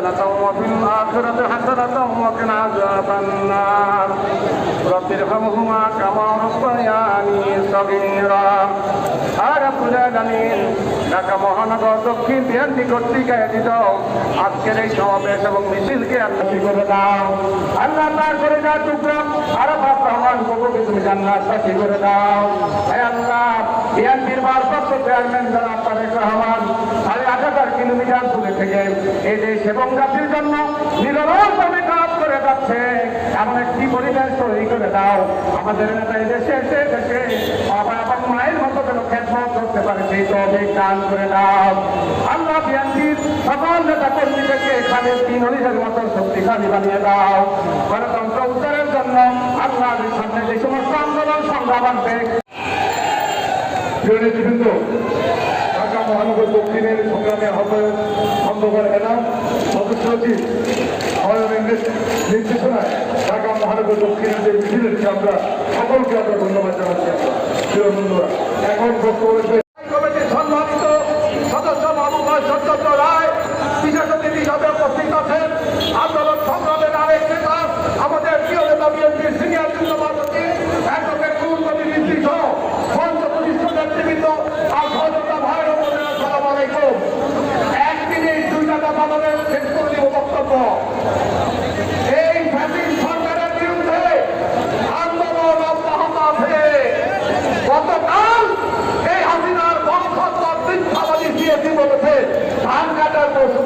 حسنة وفي الآخرة حسنة وقنا عذاب النار رب ارحمهما كما ربياني صغيرا আর জানেন ঢাকা মহানগর দক্ষিণ বিহার নিকটটি গায়ে দাও আজকের এই সমাবেশ এবং মিছিলকে আপনি করে দাও। আল্লাহ না করে দাও টুকরাম আরও বাপ রহমান গোপকে তুমি জান্নাত সাথী করে দাও। হে আল্লাহ বিহার বীরবার সত্য চেয়ারম্যান যারা আপনার রহমান। কিলোমিটার দূরে থেকে এই দেশ এবং জাতির জন্য নিরন্তরভাবে কাজ করে যাচ্ছে। এমন একটি পরিবেশ তৈরি করে দাও। আমাদের নেতা দেশে এসে দেশে বাবা এবং মায়ের মতো যেন খেদমত করতে পারে, সেই তো দান করে দাও। আল্লাহ বিএনপির সকল নেতা কর্মীদেরকে এখানে তিন হরিষের মতো শক্তিশালী বানিয়ে দাও। গণতন্ত্র উদ্ধারের জন্য আল্লাহ সামনে যে সমস্ত আন্দোলন সংগ্রাম আনবে। প্রিয় নেতৃবৃন্দ মহানগর দক্ষিণের সংগ্রামে আহ্বায়ক খন্দকার এনাম সদস্য সচিব নির্দেশনায় ঢাকা মহানগর দক্ষিণের যে মিছিল আমরা সকলকে আমরা ধন্যবাদ জানাচ্ছি প্রিয় বন্ধুরা, এখন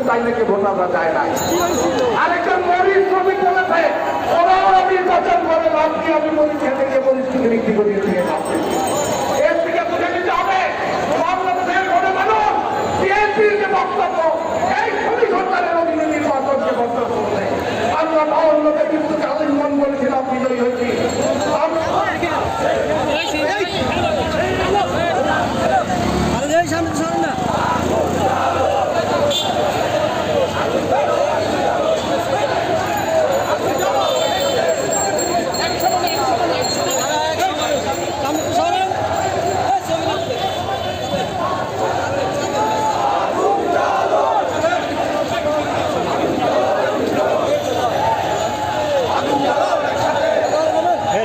তাই নাকি ভোটাররা যায় না? আরেকজন মরিচ শ্রমিক বলেছে, ওরাও নির্বাচন করে লাভ দিয়ে আমি মরিচ খেতে গিয়ে মরিচ কিনে বিক্রি দিয়ে এর থেকে বুঝে নিতে হবে, বাংলাদেশের কোনো মানুষ, বিএনপির যে বক্তব্য, এই খুবই সরকারের অধীনে নির্বাচনকে বক্তব্য আমরা বাউন্নকে